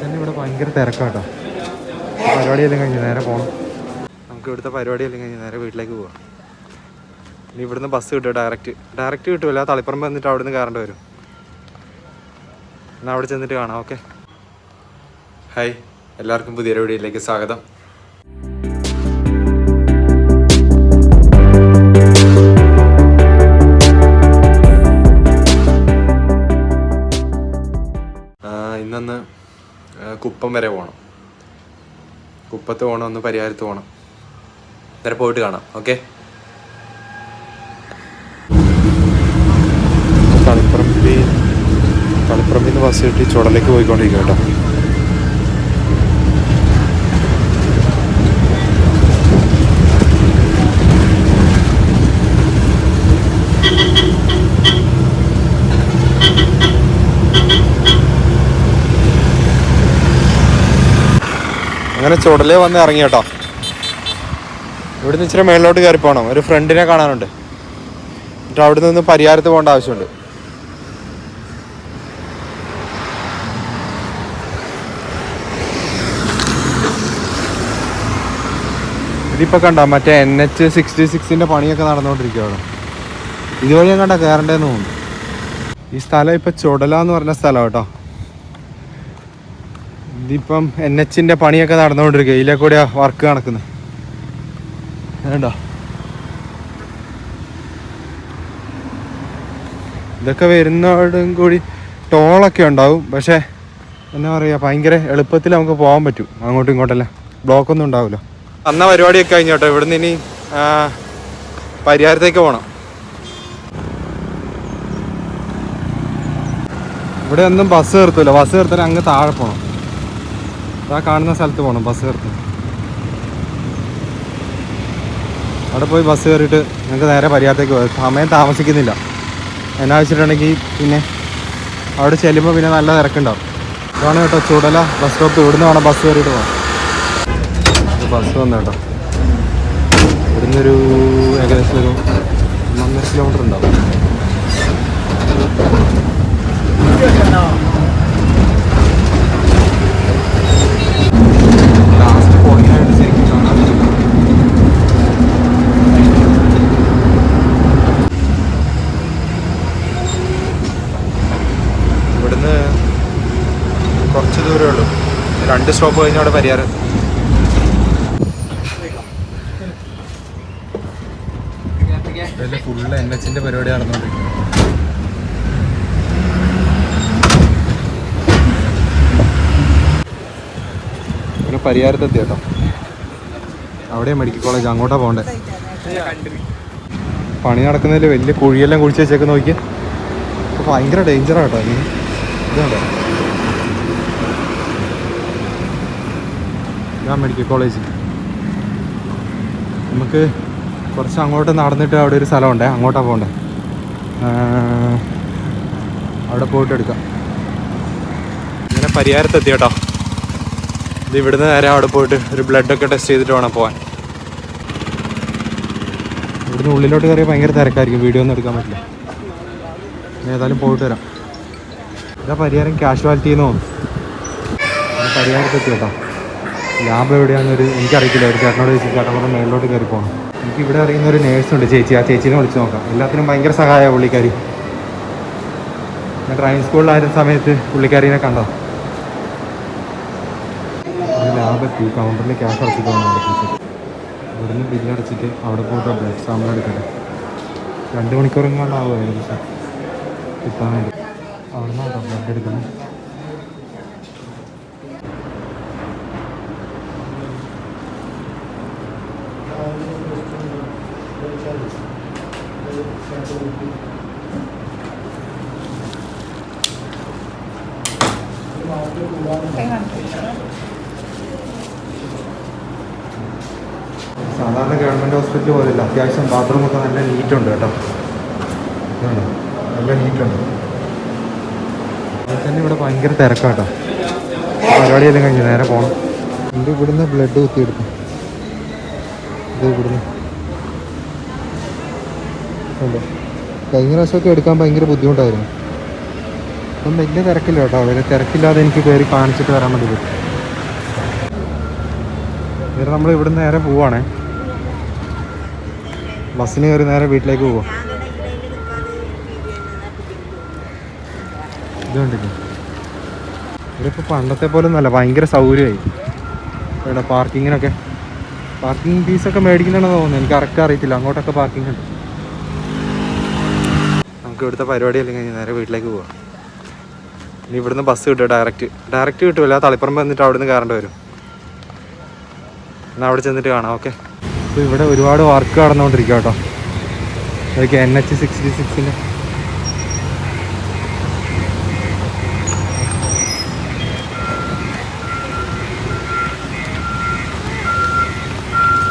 തന്നെ ഇവിടെ ഭയങ്കര തിരക്കാട്ടോ. പരിപാടിയെല്ലാം കഴിഞ്ഞ് നേരെ പോകണം നമുക്ക് ഇവിടുത്തെ പരിപാടിയെല്ലാം കഴിഞ്ഞ് നേരെ വീട്ടിലേക്ക് പോവാം. ഇനി ഇവിടുന്ന് ബസ് കിട്ടും ഡയറക്റ്റ് ഡയറക്റ്റ് കിട്ടുമല്ല തളിപ്പറമ്പ് വന്നിട്ട് അവിടെ നിന്ന് കയറേണ്ടി വരും. എന്നാൽ അവിടെ ചെന്നിട്ട് കാണാം. ഓക്കെ ഹായ് എല്ലാവർക്കും പുതിയ വീഡിയോയിലേക്ക് സ്വാഗതം. കുപ്പം വരെ പോകണം. കുപ്പത്ത് പോകണം ഒന്ന് പരിഹാരത്ത് പോകണം. നേരെ പോയിട്ട് കാണാം. ഓക്കെ? തളിപ്പറമ്പി തളിപ്പറമ്പിന്ന് ബസ് കിട്ടി ചുടലേക്ക് പോയിക്കൊണ്ടിരിക്കും കേട്ടോ. അങ്ങനെ ചുടലേ വന്ന് ഇറങ്ങി കേട്ടോ. ഇവിടുന്ന് ഇച്ചിരി മേളിലോട്ട് കയറി പോകണം ഒരു ഫ്രണ്ടിനെ കാണാനുണ്ട്. എന്നിട്ട് അവിടെ നിന്ന് പരിഹാരത്ത് പോകേണ്ട ആവശ്യമുണ്ട്. ഇതിപ്പോ കണ്ട മറ്റേ എൻ എച്ച് സിക്സ്റ്റി സിക്സിന്റെ പണിയൊക്കെ നടന്നുകൊണ്ടിരിക്കുകയാണ്. ഇതുവഴി ഞാൻ കണ്ട കയറേണ്ടതെന്ന് തോന്നുന്നു. ഈ സ്ഥലം ഇപ്പൊ ചുടല എന്ന് പറഞ്ഞ സ്ഥലം കേട്ടോ. ഇതിപ്പം എൻ എച്ചിന്റെ പണിയൊക്കെ നടന്നുകൊണ്ടിരിക്കുക ഇതിലെ കൂടെയാ വർക്ക് നടക്കുന്നത് വേണ്ടോ ഇതൊക്കെ വരുന്നോടും കൂടി ടോളൊക്കെ ഉണ്ടാവും. പക്ഷേ എന്താ പറയുക ഭയങ്കര എളുപ്പത്തിൽ നമുക്ക് പോകാൻ പറ്റും. അങ്ങോട്ടും ഇങ്ങോട്ടെല്ലാം. ബ്ലോക്കൊന്നും ഉണ്ടാവില്ല. അന്ന പരിപാടിയൊക്കെ കഴിഞ്ഞോട്ടോ ഇവിടുന്ന് ഇനി പരിഹാരത്തേക്ക് പോകണം ഇവിടെ ഒന്നും ബസ് നിർത്തൂല. ബസ് നിർത്താൻ അങ്ങ് താഴെ പോകണം ആ കാണുന്ന സ്ഥലത്ത് പോകണം ബസ് കയറി. അവിടെ പോയി ബസ് കയറിയിട്ട് ഞങ്ങൾക്ക് നേരെ പരിയാരത്തേക്ക് പോകാം. സമയം താമസിക്കുന്നില്ല. എന്നാ വെച്ചിട്ടുണ്ടെങ്കിൽ പിന്നെ അവിടെ ചെല്ലുമ്പോൾ പിന്നെ നല്ല തിരക്കുണ്ടാവും. ഇതാണ് കേട്ടോ ചൂടല ബസ് സ്റ്റോപ്പ്. ഇവിടുന്ന് വേണം ബസ് കയറിയിട്ട് പോകാം ബസ് വന്നു കേട്ടോ. ഇവിടുന്ന് ഒരു ഏകദേശം ഒരു ഒന്നൊന്നര കിലോമീറ്റർ ഉണ്ടാവും ലാസ്റ്റ് പോയിന്റായിട്ട് ശരിക്കും കാണാൻ പറ്റില്ല ഇവിടുന്ന് കുറച്ച് ദൂരമേ ഉള്ളൂ രണ്ട് സ്റ്റോപ്പ് കഴിഞ്ഞാൽ അവിടെ. ഇതിൽ ഫുള്ള് എൻ എച്ചിന്റെ പരിപാടി നടന്നുകൊണ്ടിരിക്കുന്നു പിന്നെ പരിഹാരത്തെത്തി കേട്ടോ. അവിടെ മെഡിക്കൽ കോളേജ് അങ്ങോട്ടാ പോകണ്ടേ? പണി നടക്കുന്നതിൽ വലിയ കുഴിയെല്ലാം കുഴിച്ച് വെച്ചേക്ക് നോക്കി ഭയങ്കര ഡേഞ്ചറാട്ടോ ഇതുണ്ടോ? ഇതാ മെഡിക്കൽ കോളേജ് നമുക്ക് കുറച്ച് അങ്ങോട്ട് നടന്നിട്ട് അവിടെ ഒരു സ്ഥലമുണ്ട്. അങ്ങോട്ടാണ് പോകണ്ടേ? അവിടെ പോയിട്ട് എടുക്കാം. ഇങ്ങനെ പരിഹാരത്തെത്തി കേട്ടോ. ഇത് ഇവിടുന്ന് നേരെ അവിടെ പോയിട്ട് ഒരു ബ്ലഡൊക്കെ ടെസ്റ്റ് ചെയ്തിട്ട് വേണം പോകാൻ ഇവിടുന്ന് ഉള്ളിലോട്ട് കയറിയാൽ ഭയങ്കര തിരക്കായിരിക്കും. വീഡിയോ ഒന്നും എടുക്കാൻ പറ്റില്ല. ഏതായാലും പോയിട്ട് വരാം. ഇതാ പരിഹാരം കാഷ്വാലിറ്റി എന്ന് തോന്നുന്നു. പരിഹാരത്തെത്തി കേട്ടോ. ലാബ് എവിടെയാണെന്നൊരു എനിക്കറിയത്തില്ല. ഒരു ചേട്ടനോട് ചോദിച്ചു ചേട്ടൻ പറഞ്ഞ മേളിലോട്ട് കയറി പോകണം എനിക്ക് ഇവിടെ അറിയുന്ന ഒരു നേഴ്സുണ്ട് ചേച്ചി. ആ ചേച്ചീനെ വിളിച്ച് നോക്കാം. എല്ലാത്തിനും ഭയങ്കര സഹായമാണ് പുള്ളിക്കാരി. ഞാൻ ഡ്രൈവിംഗ് സ്കൂളിലായിരുന്ന സമയത്ത് പുള്ളിക്കാരിനെ കണ്ടോ ലാബ് എത്തി. കൗണ്ടറിൽ ക്യാഷ് അടച്ചിട്ട് വന്നു ഇവിടുന്ന് ബില്ലടച്ചിട്ട് അവിടെ പോയിട്ട് ബ്ലഡ് സാമ്പിൾ എടുക്കട്ടെ രണ്ട് മണിക്കൂർ കൊണ്ടാവുമോ ഏകദേശം. കിട്ടാൻ വേണ്ടി അവിടെ നിന്നാണ് ബ്ലഡ് എടുക്കുന്നത് സാധാരണ ഗവൺമെന്റ് ഹോസ്പിറ്റൽ പോലെയല്ല അത്യാവശ്യം ബാത്റൂം ഒക്കെ നല്ല നീറ്റ് ഉണ്ട് കേട്ടോ. നല്ല നീറ്റ് ഉണ്ട്. അത് തന്നെ ഇവിടെ ഭയങ്കര തിരക്കാട്ടോ. പരിപാടിയെല്ലാം കഴിഞ്ഞ് നേരെ പോകണം എന്റെ ഇവിടുന്ന് ബ്ലഡ് കുത്തിയെടുക്കും. ഇത് ഇവിടുന്ന്. ഉണ്ടോ? കഴിഞ്ഞ പ്രാവശ്യമൊക്കെ എടുക്കാൻ ഭയങ്കര ബുദ്ധിമുട്ടായിരുന്നു. അപ്പം വലിയ തിരക്കില്ല കേട്ടോ. വലിയ തിരക്കില്ലാതെ എനിക്ക് കയറി കാണിച്ചിട്ട് വരാൻ വേണ്ടി പറ്റും. നേരെ നമ്മൾ ഇവിടുന്ന് നേരെ പോവാണേ. ബസ്സിന് കയറി നേരെ വീട്ടിലേക്ക് പോവാം. ഇത് ഇവിടെ ഇവരിപ്പോൾ പണ്ടത്തെ പോലെ ഒന്നല്ല ഭയങ്കര സൗകര്യമായി. ഇവിടെ പാർക്കിങ്ങിനൊക്കെ പാർക്കിംഗ് ഫീസൊക്കെ മേടിക്കുന്നതാണെന്ന് തോന്നുന്നു. എനിക്ക് കറക്റ്റ് അറിയത്തില്ല. അങ്ങോട്ടൊക്കെ പാർക്കിംഗ് ഉണ്ട്. നമുക്ക് ഇവിടുത്തെ പരിപാടിയെല്ലാം കഴിഞ്ഞ് നേരെ വീട്ടിലേക്ക് പോവാം. ഇനി ഇവിടുന്ന് ബസ് കിട്ടും ഡയറക്റ്റ് ഡയറക്റ്റ് കിട്ടുമല്ല തളിപ്പറമ്പ് വന്നിട്ട് നിന്ന് കയറേണ്ടി വരും. എന്നാൽ അവിടെ ചെന്നിട്ട് കാണാം. ഓക്കെ അപ്പോൾ ഇവിടെ ഒരുപാട് വർക്ക് നടന്നുകൊണ്ടിരിക്കുക കേട്ടോ. അതൊക്കെ എൻ എച്ച് സിക്സ്റ്റി സിക്സിന്റെ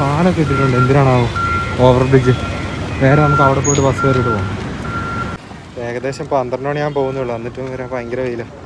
പാലൊക്കെ ഇട്ടിട്ടുണ്ട്. എന്തിനാണാവോ? ഓവർ ബ്രിഡ്ജ് നേരെ നമുക്ക് അവിടെ പോയിട്ട് ബസ് കയറിയിട്ട് പോകാം ഏകദേശം പന്ത്രണ്ട് മണിയാകുമ്പോൾ പോകുന്നുള്ളൂ. എന്നിട്ടും വരാൻ ഭയങ്കര വെയിലാണ്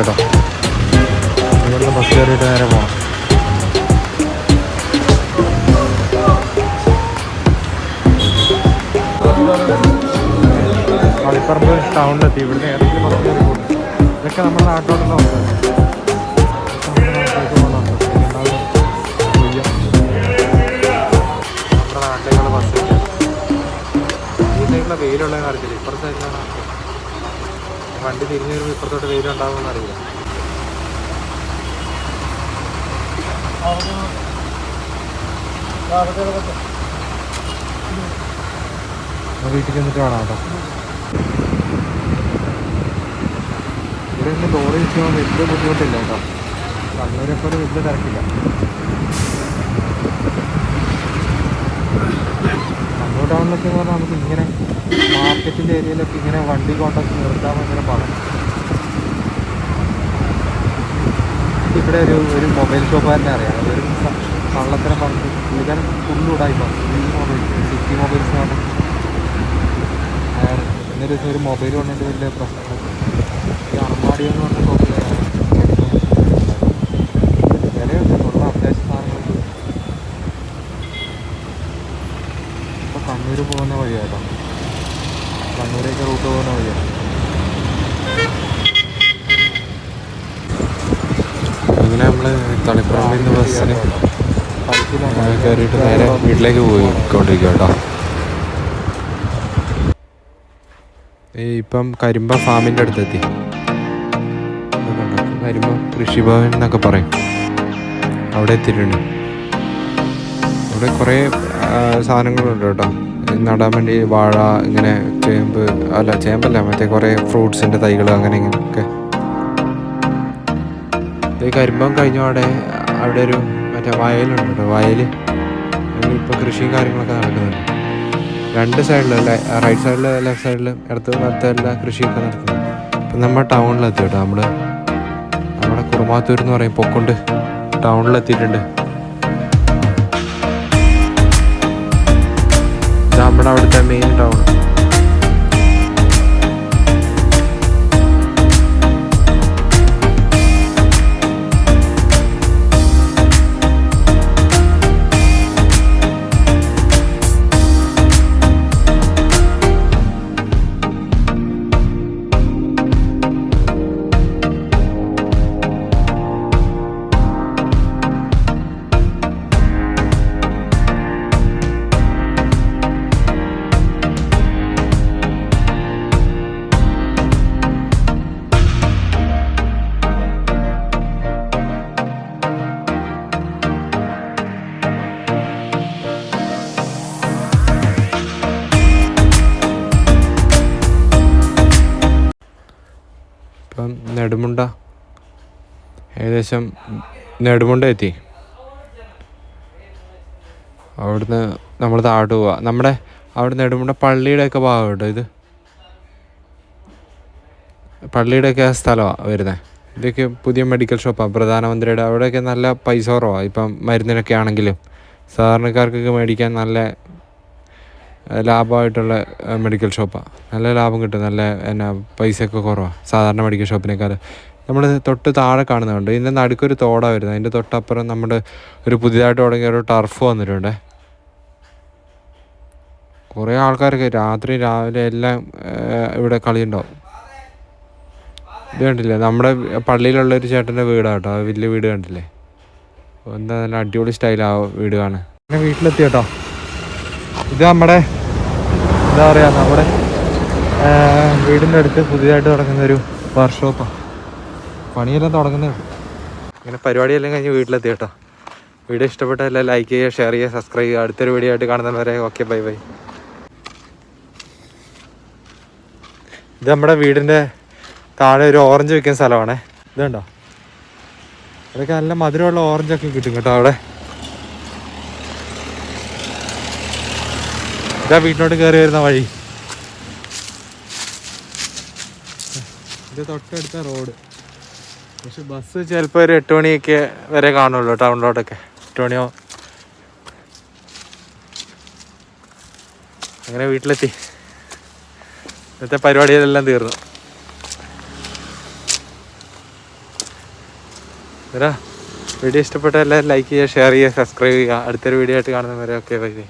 എത്തിയാട്ടോ ഇവിടുന്ന് ബസ് കയറിയിട്ട് നേരെ പോകണം കളിപ്പറമ്പ് ടൗണിലെത്തി ഇവിടുന്ന് ഏതെങ്കിലും ബസ് കയറി പോകും ഇതൊക്കെ നമ്മുടെ നാട്ടിലോട്ടുള്ള ബസ്സാണ് വണ്ടി തിരിഞ്ഞു വരുമ്പോൾ ഇപ്പുറത്തോട്ട് വെയിലുണ്ടാവുമെന്ന് അറിയില്ല. എന്നാ വീട്ടിൽ ചെന്നിട്ട് വേണം കേട്ടോ. ഇവിടെ നിന്ന് ലോറി വെച്ചാൽ വലിയ ബുദ്ധിമുട്ടില്ല കേട്ടോ. കണ്ണൂരെ പോലെ വലിയ തിരക്കില്ല. കണ്ണൂർ ടൗണിലൊക്കെ എന്ന് പറഞ്ഞാൽ നമുക്ക് ഇങ്ങനെ മാർക്കറ്റിന്റെ ഏരിയയിലൊക്കെ ഇങ്ങനെ വണ്ടി കൊണ്ടൊക്കെ നിർത്താൻ ഭയങ്കര പാടാണ്. ഇവിടെ ഒരു ഒരു മൊബൈൽ ഷോപ്പുകാരനെ അറിയാം. ഒരു കള്ളത്തരം പറഞ്ഞു പുള്ളിക്കാരൻ ഫുള്ളൂടായി പറഞ്ഞു മൊബൈൽ സിറ്റി മൊബൈൽസ് ആണ്. പറഞ്ഞാൽ അയാൾ ഇന്നൊരു ദിവസം ഒരു മൊബൈൽ കൊണ്ടിട്ട് വലിയ പ്രശ്നം ഈ അമ്മാടിയെന്ന് എന്ന് പറഞ്ഞ ഷോപ്പിൽ വിലയുണ്ട് ഉള്ള അത്യാവശ്യ സാധനങ്ങൾക്ക് ഇപ്പോൾ കണ്ണൂർ പോകുന്ന വഴിയാട്ടോ. കണ്ണൂരേക്ക് റൂട്ട് പോകുന്ന വഴിയാണ് അങ്ങനെ നമ്മൾ തളിപ്പറമ്പിൽ നിന്ന് ബസ്സിന് കയറിയിട്ട് നേരെ വീട്ടിലേക്ക് പോയിക്കൊണ്ടിരിക്കുക കേട്ടോ ഇപ്പം കരിമ്പ ഫാമിന്റെ അടുത്തെത്തി? കരിമ്പ കൃഷിഭവൻ എന്നൊക്കെ പറയും. അവിടെ എത്തിയിട്ടുണ്ട്. അവിടെ കുറേ സാധനങ്ങളുണ്ട് കേട്ടോ. നടാൻ വേണ്ടി വാഴ ഇങ്ങനെ ചേമ്പ് അല്ല ചേമ്പല്ല മറ്റേ കുറേ ഫ്രൂട്ട്സിന്റെ തൈകൾ അങ്ങനെ ഇങ്ങനെയൊക്കെ. ഈ കരിമ്പം കഴിഞ്ഞ അവിടെ അവിടെ ഒരു മറ്റേ വയലുണ്ട് കേട്ടോ വയൽ ഇപ്പോൾ കൃഷിയും കാര്യങ്ങളൊക്കെ നടക്കുന്നുണ്ട്. രണ്ട് സൈഡിൽ റൈറ്റ് സൈഡിൽ ലെഫ്റ്റ് സൈഡിൽ ഇടത്ത് വലത്ത് എല്ലാ കൃഷിയൊക്കെ നടക്കുന്നുണ്ട് ഇപ്പം നമ്മൾ ടൗണിലെത്തി കേട്ടോ നമ്മൾ നമ്മുടെ കുറുമാത്തൂർ എന്ന് പറയും പൊക്കൊണ്ട്. ടൗണിലെത്തിയിട്ടുണ്ട് നമ്മുടെ അവിടുത്തെ മെയിൻ ടൗൺ നെടുമുണ്ട. ഏകദേശം നെടുമുണ്ട എത്തി. അവിടുന്ന് നമ്മൾ താഴോട്ട് പോവാ. നമ്മുടെ അവിടെ നെടുമുണ്ട പള്ളിയുടെയൊക്കെ കേട്ടോ ഇത്. പള്ളിയുടെയൊക്കെ സ്ഥലമാണ് വരുന്നത് ഇതൊക്കെ പുതിയ മെഡിക്കൽ ഷോപ്പാണ് പ്രധാനമന്ത്രിയുടെ അവിടെയൊക്കെ നല്ല പൈസ കുറവാണ് ഇപ്പം മരുന്നിനൊക്കെ ആണെങ്കിലും സാധാരണക്കാർക്കൊക്കെ മേടിക്കാൻ നല്ല ലാഭമായിട്ടുള്ള മെഡിക്കൽ ഷോപ്പാണ് നല്ല ലാഭം കിട്ടും. നല്ല എന്നാ പൈസയൊക്കെ കുറവാണ് സാധാരണ മെഡിക്കൽ ഷോപ്പിനേക്കാൾ നമ്മൾ തൊട്ട് താഴെ കാണുന്നുണ്ട് ഇതിന്റെ നടുക്കൊരു തോടാണ് വരുന്നത്. അതിന്റെ തൊട്ടപ്പുറം നമ്മുടെ ഒരു പുതിയതായിട്ട് തുടങ്ങിയ ഒരു ടർഫ് വന്നിട്ടുണ്ട്. കുറേ ആൾക്കാരൊക്കെ രാത്രി രാവിലെ എല്ലാം ഇവിടെ കളിയുണ്ടാവും. ഇത് കണ്ടില്ലേ? നമ്മുടെ പള്ളിയിലുള്ള ഒരു ചേട്ടന്റെ വീടാണ് കേട്ടോ. വലിയ വീട് കണ്ടില്ലേ? എന്താ നല്ല അടിപൊളി സ്റ്റൈലാ വീട് കാണാൻ. വീട്ടിലെത്തി കേട്ടോ. ഇത് നമ്മുടെ എന്താ പറയുക നമ്മുടെ വീടിന്റെ അടുത്ത് പുതിയതായിട്ട് തുടങ്ങുന്ന ഒരു വർക്ക്ഷോപ്പാണ് പണിയെല്ലാം തുടങ്ങുന്നേ ഉള്ളൂ. ഇങ്ങനെ പരിപാടിയെല്ലാം കഴിഞ്ഞ് വീട്ടിലെത്തി കേട്ടോ. വീഡിയോ ഇഷ്ടപ്പെട്ട എല്ലാം ലൈക്ക് ചെയ്യുക ഷെയർ ചെയ്യുക സബ്സ്ക്രൈബ് ചെയ്യുക. അടുത്തൊരു വീഡിയോ ആയിട്ട് കാണുന്നവരെ ഓക്കെ ബൈ ബൈ ഇത് നമ്മുടെ വീടിന്റെ താഴെ ഒരു ഓറഞ്ച് വെക്കുന്ന സ്ഥലമാണേ. ഇതുണ്ടോ അതൊക്കെ നല്ല മധുരമുള്ള ഓറഞ്ചൊക്കെ കിട്ടും കേട്ടോ അവിടെ. ഇതാ വീട്ടിലോട്ട് കയറി വരുന്ന വഴി. ഇത് തൊട്ടടുത്ത റോഡ്. പക്ഷെ ബസ് ചിലപ്പോൾ ഒരു എട്ട് മണിയൊക്കെ വരെ കാണുള്ളൂ ടൗണിലോട്ടൊക്കെ എട്ട് മണിയോ? അങ്ങനെ വീട്ടിലെത്തി. ഇന്നത്തെ പരിപാടികളെല്ലാം തീർന്നു. വരാ വീഡിയോ ഇഷ്ടപ്പെട്ട എല്ലാവരും ലൈക്ക് ചെയ്യുക ഷെയർ ചെയ്യുക സബ്സ്ക്രൈബ് ചെയ്യുക. അടുത്തൊരു വീഡിയോ ആയിട്ട് കാണുന്നവരെ ഓക്കെ ബൈ ബൈ